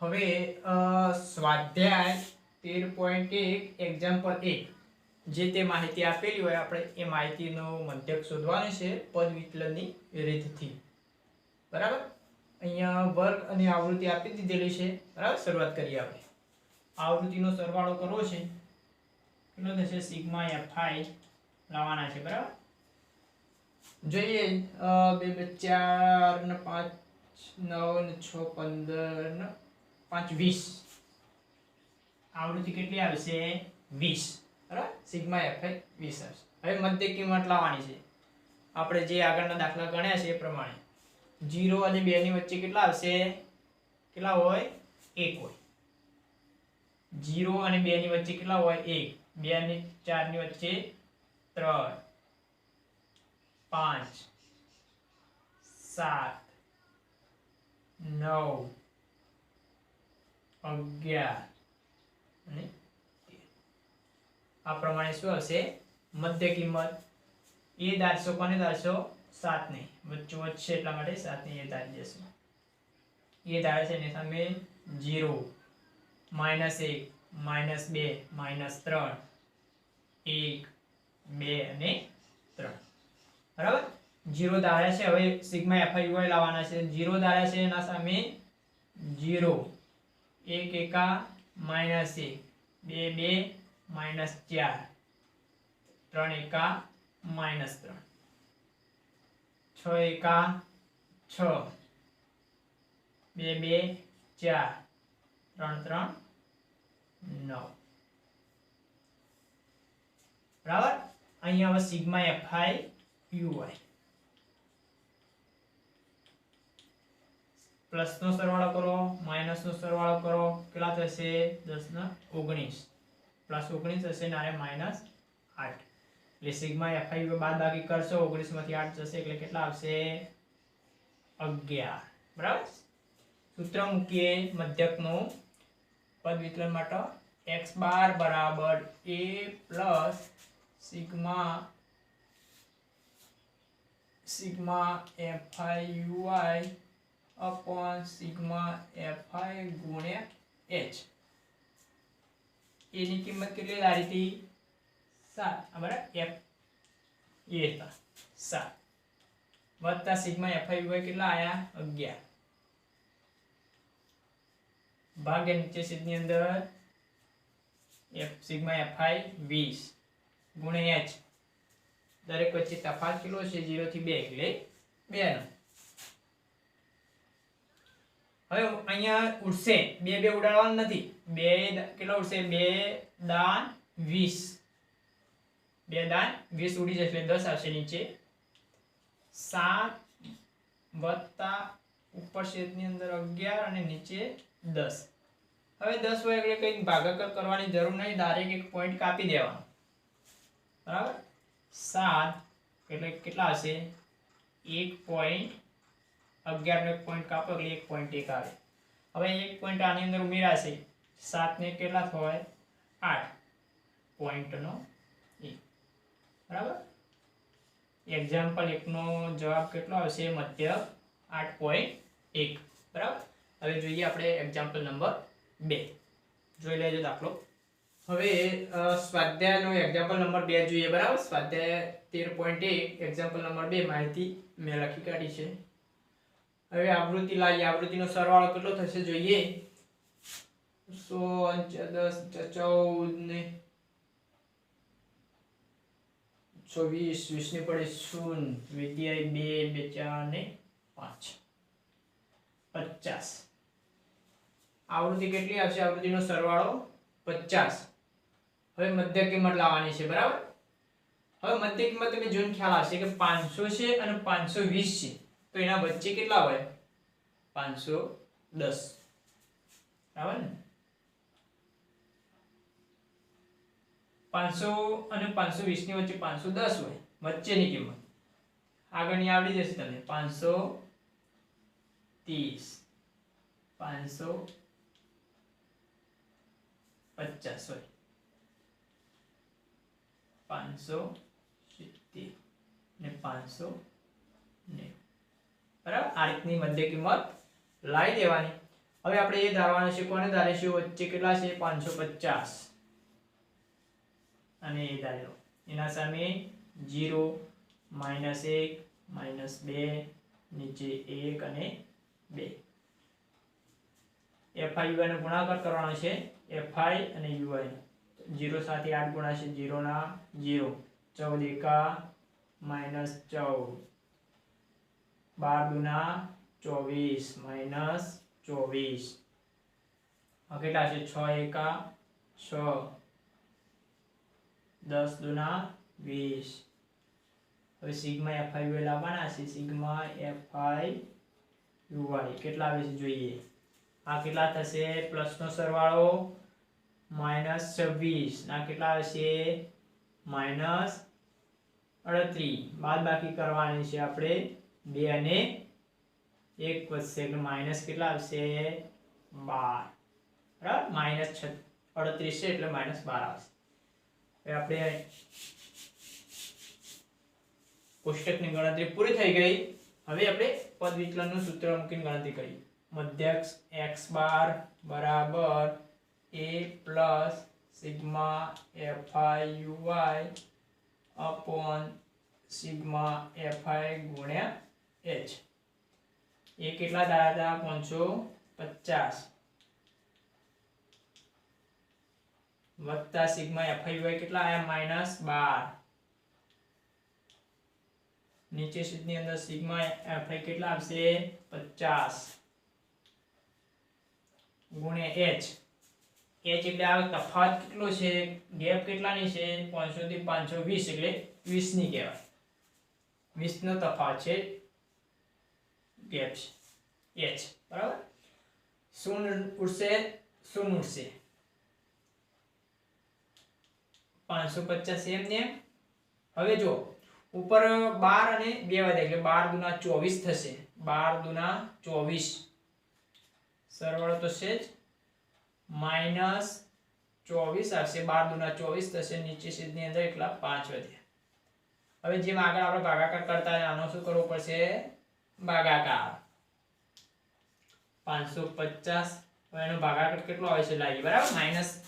હવે સ્વાધ્યાય તેર પોઈન્ટ એક એક્ઝામ્પલ એક. જે તે માહિતી આપેલી હોય, આપણે એ માહિતીનો મધ્યક શોધવાનો છે, પદ વિચલનની રીતથી. બરાબર? અહીંયા વર્ગ અને આવૃત્તિ આપી દીધેલી છે. બરાબર? શરૂઆત કરીએ આપણે. આવૃત્તિનો સરવાળો કરવો છે. કેટલો થશે? સિગ્મા એફઆઈ લાવવાના છે, બરાબર? જોઈએ બે બે ચાર ને પાંચ, નવ ને છ, પંદર ને પાંચ વીસ. આવૃત્તિ કેટલી આવશે? વીસ. બરાબર? સિગ્મા એફ વીસ આવશે. હવે મધ્ય કિંમત લાવવાની છે. આપણે જે આગળના દાખલા ગણ્યા છે એ પ્રમાણે. જીરો અને બે ની વચ્ચે કેટલા આવશે? કેટલા હોય? એક હોય. જીરો અને બે ની વચ્ચે કેટલા હોય? એક. બે અને ચારની વચ્ચે ત્રણ. પાંચ. સાત. નવ. અગિયાર. આ પ્રમાણે શું હશે? મધ્ય કિંમત. એ દારશો કોને સાત ને વચ્ચે વચ્ચે એટલા માટે સાત ને એ દારી જશે. એ દારે છે એની સામે જીરો. માઇનસ એક, માઇનસ બે, માઇનસ ત્રણ. એક, બે અને ત્રણ. બરાબર? જીરો ધારે છે. હવે સિગ્મા યુઆઈ લાવવાના છે. જીરો ધારે છે એના સામે જીરો. એક એકા માઇનસ એક. બે બે માઇનસ ચાર. ત્રણ એકા માઇનસ ત્રણ. છ એકા છ. બે બે ચાર. ત્રણ ત્રણ નવ. બરાબર? અહીંયા હવે sigma F I U I plus નો સરવાળો કરો માઇનસ નો સરવાળો કરો, કેટલા થશે? દસ ને ઓગણીસ. પ્લસ ઓગણીસ થશે ને માઇનસ આઠ. એટલે સિગ્મા એફઆઈ બાદ બાકી કરશો ઓગણીસમાંથી આઠ જશે, એટલે કેટલા આવશે? અગિયાર. બરાબર? સૂત્ર મૂકીએ, મધ્યકનું પદ વિકલન માટે એક્સ બાર બરાબર A plus sigma, sigma F I U I upon sigma F I ગુણ્યા એચ. એની કિંમત કેટલી લારી હતી સાત. બરાબર? એફ. એ હતા. સાત. વત્તા સિગ્મા એફઆઈ યુઆઈ કેટલા આયા? અગિયાર. ભાગ્ય નીચે છેદની અંદર એફ સિગ્મા એફઆઈ વીસ ગુણ્યા એચ. દરેક વચ્ચે તફાત કેટલો છે? 0 થી બે. એટલે બે નો હવે અહીંયા ઉડશે. બે બે ઉડાડવાનું નથી. બે કેટલો ઉડશે? બે દાન વીસ. બે દાન વીસ ઉડી જશે દસ આવશે નીચે. સાત વત્તા ઉપર શેતની અંદર અગિયાર અને નીચે દસ. હવે દસ હોય એટલે કંઈક ભાગાકાર કરવાની જરૂર નહીં. ડાયરેક્ટ એક પોઈન્ટ કાપી દેવાનો. બરાબર? સાત એટલે કેટલા હશે? એક પોઈન્ટ અગિયારનો એક પોઈન્ટ કાપો એટલે એક પોઈન્ટ એક આવે. હવે એક પોઈન્ટ આની અંદર ઉમેરાશે. સાતને કેટલા થાય આઠ. પોઈન્ટનો એક. બરાબર? એક્ઝામ્પલ એકનો જવાબ કેટલો આવશે? મધ્ય આઠ પોઈન્ટ એક. બરાબર? હવે જોઈએ આપણે એક્ઝામ્પલ નંબર બે. જોઈ લેજો દાખલો. હવે સ્વાધ્યાયનો એક્ઝામ્પલ નંબર બે જોઈએ. બરાબર? સ્વાધ્યાય તેર પોઈન્ટ એક એક્ઝામ્પલ નંબર બે. માહિતી મેં લખી કાઢી છે. હવે આવૃત્તિ લાવીએ. આવૃત્તિનો સરવાળો કેટલો થશે જોઈએ? સો દસ ચૌદ ને ચોવીસ વીસની પડે શૂન્ય. વિદ્યાય બે બે, ચાર ને પાંચ. પચાસ. આવૃત્તિ કેટલી આવશે? આવૃત્તિનો સરવાળો પચાસ. હવે મધ્ય કિંમત લાવવાની છે, બરાબર? હવે મધ્ય કિંમત તમે જોઈને ખ્યાલ આવશે કે પાંચસો છે અને પાંચસો વીસ છે. તો એના વચ્ચે કેટલા હોય? પાંચસો દસ. બરાબર ને? પાંચસો અને પાંચસો વીસની વચ્ચે પાંચસો દસ હોય. વચ્ચેની કિંમત. આગળની આવડી જશે તમને. પાંચસો ત્રીસ. પાંચસો પચાસ હોય પાંચસો સિત્તેર ને પાંચસો નેવું બરાબર? આ રીતની મધ્ય કિંમત લાવી દેવાની. હવે આપણે કેટલા છે? પાંચસો પચાસ. અને સામે જીરો, માઇનસ એક, માઇનસ બે, નીચે એક અને બે. એફઆઈ યુઆઈ નો ગુણાકાર કરવાનો છે. એફઆઈ અને યુઆઈ જીરો સાથે આઠ ગુણાશે જીરો ના જીરો. ચૌદ એકા, માઇનસ ચૌદ. બાર દુના ચોવીસ માઇનસ ચોવીસ. કેટલા છે? છ એકા છ. દસ દુના વીસ. હવે સિગ્મા એફઆઈ યુ લાવવાના છે. સિગ્મા એફઆઈ વાય કેટલા આવે છે જોઈએ? આ કેટલા થશે? પ્લસનો સરવાળો માઇનસ છવ્વીસ. ના કેટલા આવશે માઇનસ અડત્રીસ. બાદ બાકી કરવાની છે આપણે બે અને એક વધશે એટલે માઇનસ કેટલા આવશે? બાર. બરાબર? માઇનસ અડત્રીસ છે એટલે માઇનસ બાર આવશે. હવે આપણે કોષ્ટકની ગણતરી પૂરી થઈ ગઈ. હવે આપણે પદ વિચલનનું સૂત્ર મૂકીને ગણતરી કરીએ મધ્યક્ષ એક્સ બાર બરાબર A plus sigma fi uy upon sigma fi ગુણ્યા h. એ કેટલા દાડા હતા? પાંચસો પચાસ. વત્તા સિગ્મા fi વાય કેટલા આયા? માઇનસ બાર. નીચે સીટની અંદર સિગ્મા fi કેટલા આવશે? પચાસ. ગુણ્યા એચ એચ એટલે આ તફાવત કેટલો છે? ગેપ કેટલાની છે? 500 થી 520 એટલે 20 ની કહેવાય. 20 નો તફાવત છે. છે h બરાબર શું ઉડશે શું ઉડશે 550 એમ ને હવે જો, ઉપર 12 અને 2 વધે એટલે 12 દુના 24 થશે. 12 દુના 24 સરવાળો તો છે જ. માઇનસ ચોવીસ આવશે. બાર દુના ચોવીસ થશે. નીચે સીધની અંદર એટલા પાંચ વધ્યા હવે જેમ આગળ આપણે ભાગાકાર કરતા આનો શું કરવો પડશે? ભાગાકાર. પાંચસો પચાસ. હવે એનો ભાગાકાર કેટલો આવે છે લાગી. બરાબર? માઇનસ.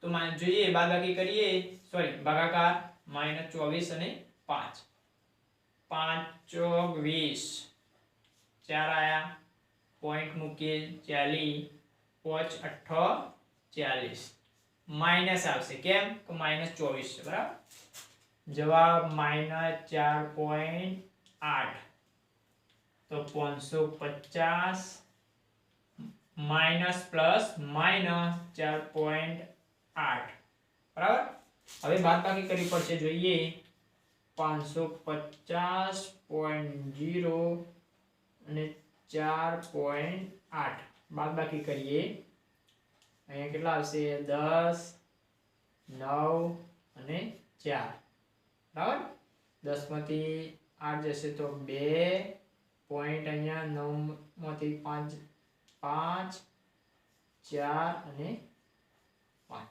તો જોઈએ બાદબાકી કરીએ. સોરી, ભાગાકાર માઇનસ ચોવીસ અને પાંચ. પાંચ ચોક વીસ ચાર આયા. પોઈન્ટ મૂકીએ, ચાલીસ. પોચ, અઠ્ઠો, ચાલીસ. માઇનસ આવશે. કેમ? કે માઇનસ ચોવીસ છે. બરાબર? જવાબ માઇનસ ચાર પોઈન્ટ આઠ. તો પાંચસો પચાસ માઇનસ પ્લસ માઇનસ ચાર પોઈન્ટ આઠ. બરાબર? હવે બાદબાકી કરવી પડશે, જોઈએ. પાંચસો પચાસ પોઈન્ટ જીરો અને ચાર પોઈન્ટ આઠ. બાદબાકી કરીએ. અહીંયા કેટલા આવશે? દસ, નવ અને ચાર. બરાબર? દસમાંથી આઠ જશે તો બે પોઈન્ટ અહીંયા નવમાંથી પાંચ પાંચ, ચાર અને પાંચ.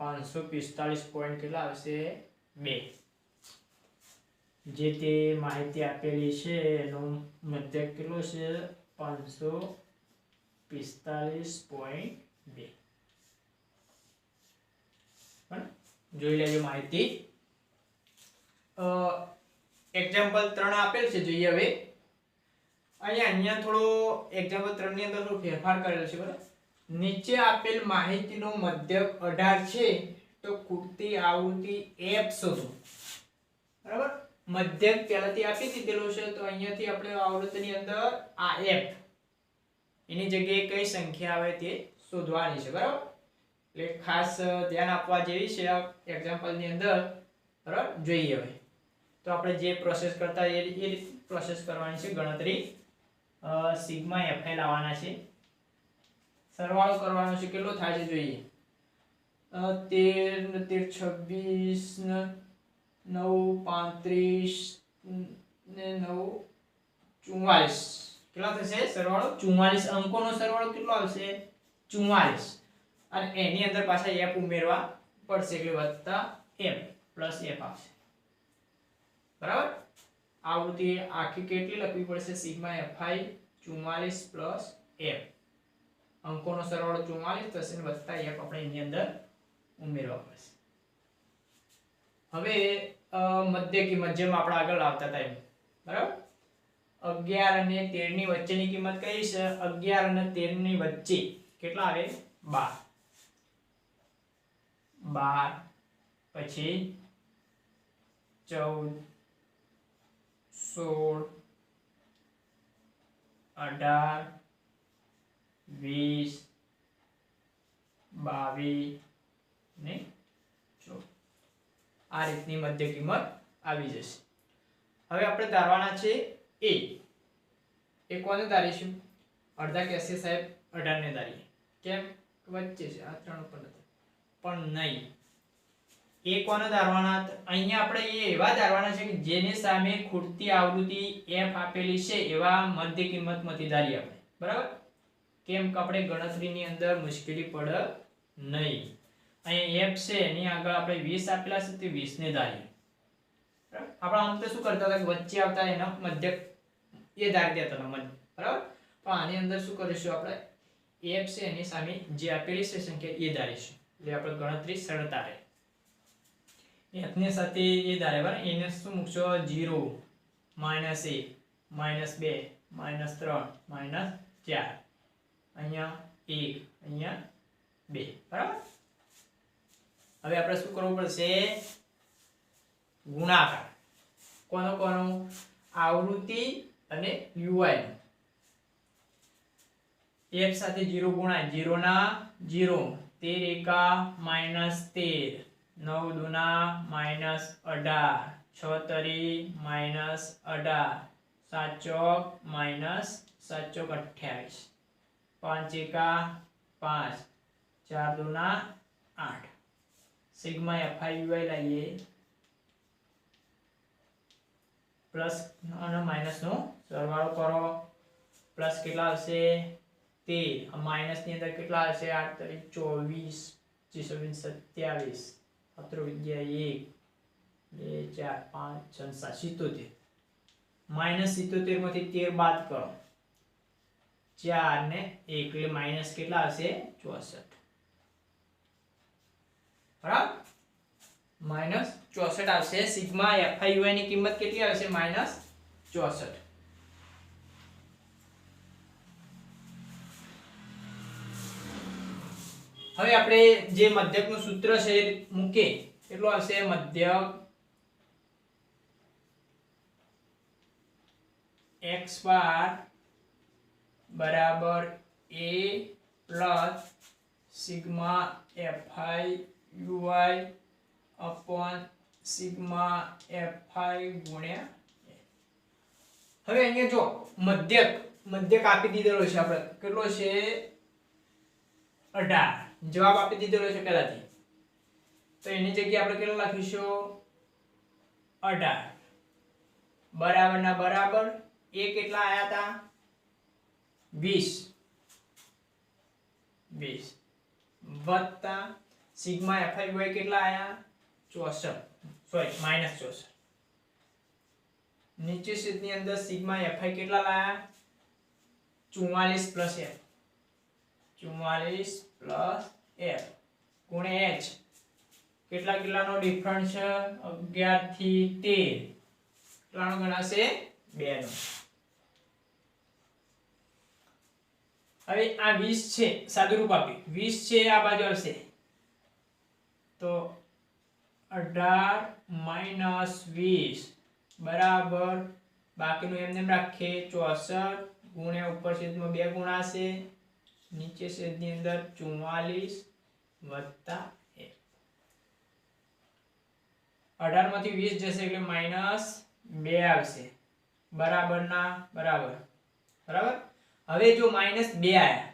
પાંચસો પિસ્તાળીસ પોઈન્ટ કેટલા આવશે? બે. જે તે માહિતી આપેલી છે, એનો મધ્યક કેટલો છે? પાંચસો પિસ્તાલીસ પોઈન્ટ બે. જોઈ લેજો માહિતી. એક્ઝામ્પલ ત્રણ આપેલ છે, જોઈએ હવે. અહીંયા અહીંયા થોડો એક્ઝામ્પલ 3 ની અંદર થોડો ફેરફાર કરેલો છે, બરાબર? નીચે આપેલ માહિતીનો મધ્યક અઢાર છે, તો કુર્તી આવૃત્તિ F શોધો. બરાબર? મધ્યક પહેલાથી આપી દીધેલો છે, તો અહીંયાથી આપણે આવૃત્તિની અંદર આ F. એની જગ્યાએ કઈ સંખ્યા આવે તે શોધવાની છે, બરાબર? એટલે ખાસ ધ્યાન આપવા જેવી છે આ એક્ઝામ્પલની અંદર. બરાબર? જોઈએ હવે. તો આપણે જે પ્રોસેસ કરતા એ પ્રોસેસ કરવાની છે ગણતરી સિગ્મા એફઆઈ લાવવાના છે. સરવાળો કરવાનો છે કેટલો થાય છે જોઈએ? તેર ને તેર છવ્વીસ ને નવ પાંત્રીસ ને નવ ચુમ્માલીસ કેટલા થશે સરવાળો? ચુમ્માલીસ અંકોનો સરવાળો કેટલો આવશે? ચુમ્માલીસ અને એની અંદર પાછા એફ ઉમેરવા પડશે એટલે વધતા એફ પ્લસ એફ આવશે. બરાબર? આવૃત્તિ આખી કેટલી લખવી પડશે? સિગ્મા એફઆઈ ચુમ્માલીસ પ્લસ એફ. અંકોનો સરવાળો ચુમ્માલીસ થશે અને વત્તા એફ આપણે એની અંદર ઉમેરવા પડશે. હવે મધ્ય કિંમત જેમ આપણે આગળ આવતા હતા એમ. બરાબર? અગિયાર અને તેરની વચ્ચેની કિંમત કઈ છે? અગિયાર અને તેરની વચ્ચે કેટલા આવે? બાર. બાર, પછી ચૌદ સોળ, અઢાર, વીસ, બાવીસ ને ચૌદ આ રીતની મધ્ય કિંમત આવી જશે. હવે આપણે તારવાના છે એ. એ કોને તારીશું અડધા કહેશે સાહેબ, અઢારને તારીએ કેમ? વચ્ચે છે. આ ત્રણ ઉપર નથી. પણ નહીં. એ કોનો ધારવાના અહીંયા આપણે એ એવા ધારવાના છે કે જેની સામે ખૂટતી આવૃત્તિ f આપેલી છે એવા મધ્ય કિંમતમાંથી ધારી આપણે. બરાબર? કેમ કે આપણે ગણતરીની અંદર મુશ્કેલી પડે નહીં. અહીંયા f છે, એની આગળ આપણે 20 આપેલા છે, તે 20 ને બરાબર? આપણે અંતે શું કરતા હતા કે વચ્ચે આવતા એના મધ્ય એ ધારી દેતા હતા બરાબર? પણ આની અંદર શું કરીશું આપણે? F છે, એની સામે જે આપેલી છે સંખ્યા એ ધારીશું. એટલે આપણે ગણતરી સરળતા રહે. F ની સાથે એ ધારે બરાબર, એને શું મૂકશો? 0 માઇનસ એક, માઇનસ બે, માઇનસ ત્રણ, માઇનસ ચાર. અહીંયા એક, અહીંયા બે. બરાબર? હવે આપણે શું કરવું પડશે? ગુણાકાર. કોનો કોનો? આવૃત્તિ અને યુઆઈ એક સાથે 0 ગુણાય. 0 ના 0 તેર એકા માઇનસ તેર. નવ દુના માઇનસ અઢાર છ તરી માઇનસ અઢાર, સાત ચોક માઇનસ સાત ચોક અઠ્યાવીસ. પાંચ એકા પાંચ. ચાર દુના આઠ સિગ્મા એફઆઈ લઈએ. પ્લસ અને માઇનસનો સરવાળો કરો. પ્લસ કેટલા આવશે? તેર. માઇનસની અંદર કેટલા આવશે? આઠ તરી ચોવીસ. ચોવીસ સત્યાવીસ. વિદ્યા એક બે, ચાર, પાંચ સાત, સિત્તોતેર. માઇનસ સિત્તોતેરમાંથી તેર બાદ કરો. ચાર ને એક, એટલે માઇનસ કેટલા હશે? ચોસઠ. બરાબર? માઇનસ ચોસઠ આવશે. સિગ્મા એફઆઈ ની કિંમત કેટલી આવશે? માઇનસ ચોસઠ. હવે આપણે જે મધ્યકનું સૂત્ર છે એ મૂકે એટલો હશે મધ્યક x બાર બરાબર a plus sigma F I U I upon sigma F I ગુણ્યા હવે અહીંયા જો, મધ્યક મધ્યક આપી દીધેલો છે આપણે. કેટલો છે? અઢાર. જવાબ આપી દીધેલો છે પહેલાથી. તો એની જગ્યાએ આપણે કેટલો લખીશું? અઢાર. બરાબર ના બરાબર એ કેટલા આયા હતા વીસ. વીસ. વત્તા સિગ્મા એફઆઈ વાય કેટલા આયા? ચોસઠ. સોરી, માઇનસ ચોસઠ. નીચે સીટની અંદર સિગ્મા એફઆઈ કેટલા લાયા? ચુમ્માલીસ પ્લસ એફ. ચુમ્માલીસ પ્લસ એફ ગુણે એચ. કેટલા કેટલાનો ડિફરન્સ અગિયારથી તેર. કેટલાનો ગણાશે બે નો હવે આ વીસ છે, સાદુરૂપ આપી વીસ છે, આ બાજુ આવશે. તો અઢાર માઇનસ વીસ બરાબર, બાકીનું એમને એમ રાખીએ ચોસઠ ગુણ્યા ઉપર છેદમાં બે ગુણાશે. નીચે છેદની અંદર ચુમ્માલીસ વત્તા એક. અઢારમાંથી વીસ જશે એટલે માઇનસ બે આવશે. બરાબરના, બરાબર. બરાબર? હવે જો માઇનસ બે આયા,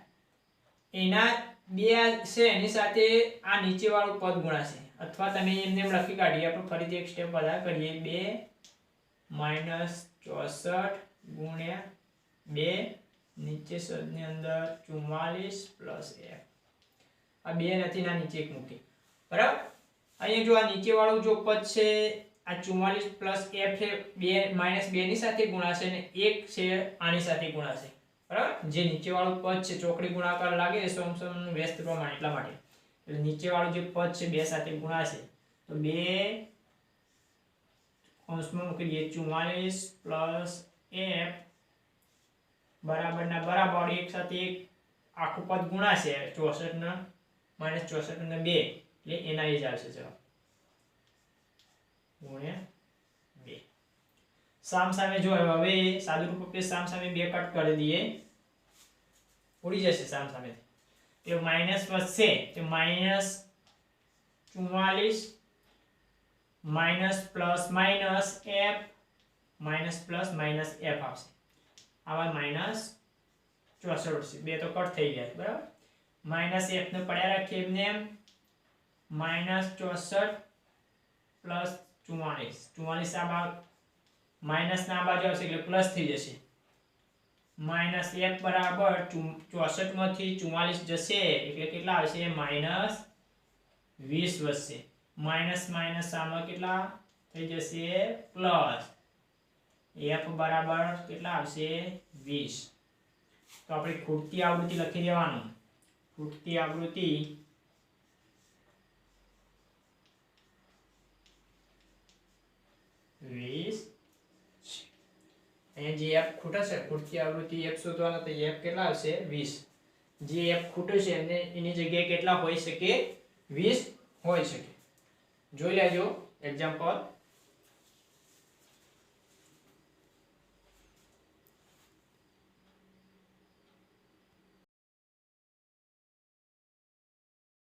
એના બે છે, એની સાથે આ નીચે વાળું પદ ગુણાશે. અથવા તમે એમને એમ લખી કાઢીએ, આપણે ફરીથી એક સ્ટેપ વધારે કરીએ. બે માઇનસ ચોસઠ ગુણ્યા બે નીચે સદની અંદર ચુમ્માલીસ પ્લસ એફ આ બે નથી, ના નીચે એક મૂકી. બરાબર? અહીંયા જો આ નીચે વાળું જો પદ છે, આ ચુમ્માલીસ પ્લસ એફ છે, બે માઇનસ બેની સાથે ગુણાશે અને એક છે આની સાથે ગુણાશે. બરાબર? જે નીચેવાળું પદ છે, ચોકડી ગુણાકાર લાગે સમસમનું વ્યસ્ત પ્રમાણ એટલા માટે. એટલે નીચેવાળું જે પદ છે, બે સાથે ગુણાશે, તો બે કૌંસમાં મૂકી દઈએ, ચુમ્માલીસ પ્લસ એફ બરાબરના બરાબર, એક સાથે એક આખું પદ ગુણાશે ચોસઠ ના માઇનસ ચોસઠ ને બે, એટલે એના એ જ આવશે જવાબ. ગુણ્યા બે. સામ સામે જો હવે સાદુ રૂપ ઉપયોગ સામ સામે બે કટ કરી દઈએ. ઉડી જશે સામ સામે એટલે માઇનસ વધશે, તો માઇનસ ચુમ્માલીસ, minus plus minus F, minus plus minus F આવશે. આવા માઇનસ ચોસઠ વધશે બે તો કટ થઈ ગયા છે, બરાબર માઇનસ એફ ને પડ્યા રાખીએ એમને એમ માઇનસ ચોસઠ પ્લસ ચુમ્માલીસ ચુમ્માલીસ આ બાજુ માઇનસ ના આ બાજુ આવશે એટલે પ્લસ થઈ જશે માઇનસ એક બરાબર ચોસઠમાંથી ચુમ્માલીસ જશે એટલે કેટલા આવશે માઇનસ વીસ વધશે માઇનસ માઇનસ આમાં કેટલા થઈ જશે પ્લસ એફ બરાબર કેટલા આવશે? વીસ. તો આપણે ખૂટતી આવૃત્તિ લખી દેવાનું. ખૂટતી આવૃત્તિ વીસ. અહીંયા જે એફ ખૂટશે, ખૂટતી આવૃત્તિ એફ શોધવાના, તો કેટલા આવશે? વીસ. જે એફ ખૂટે છે, એને, એની જગ્યાએ કેટલા હોઈ શકે? વીસ હોઈ શકે. જોઈ લેજો એક્ઝામ્પલ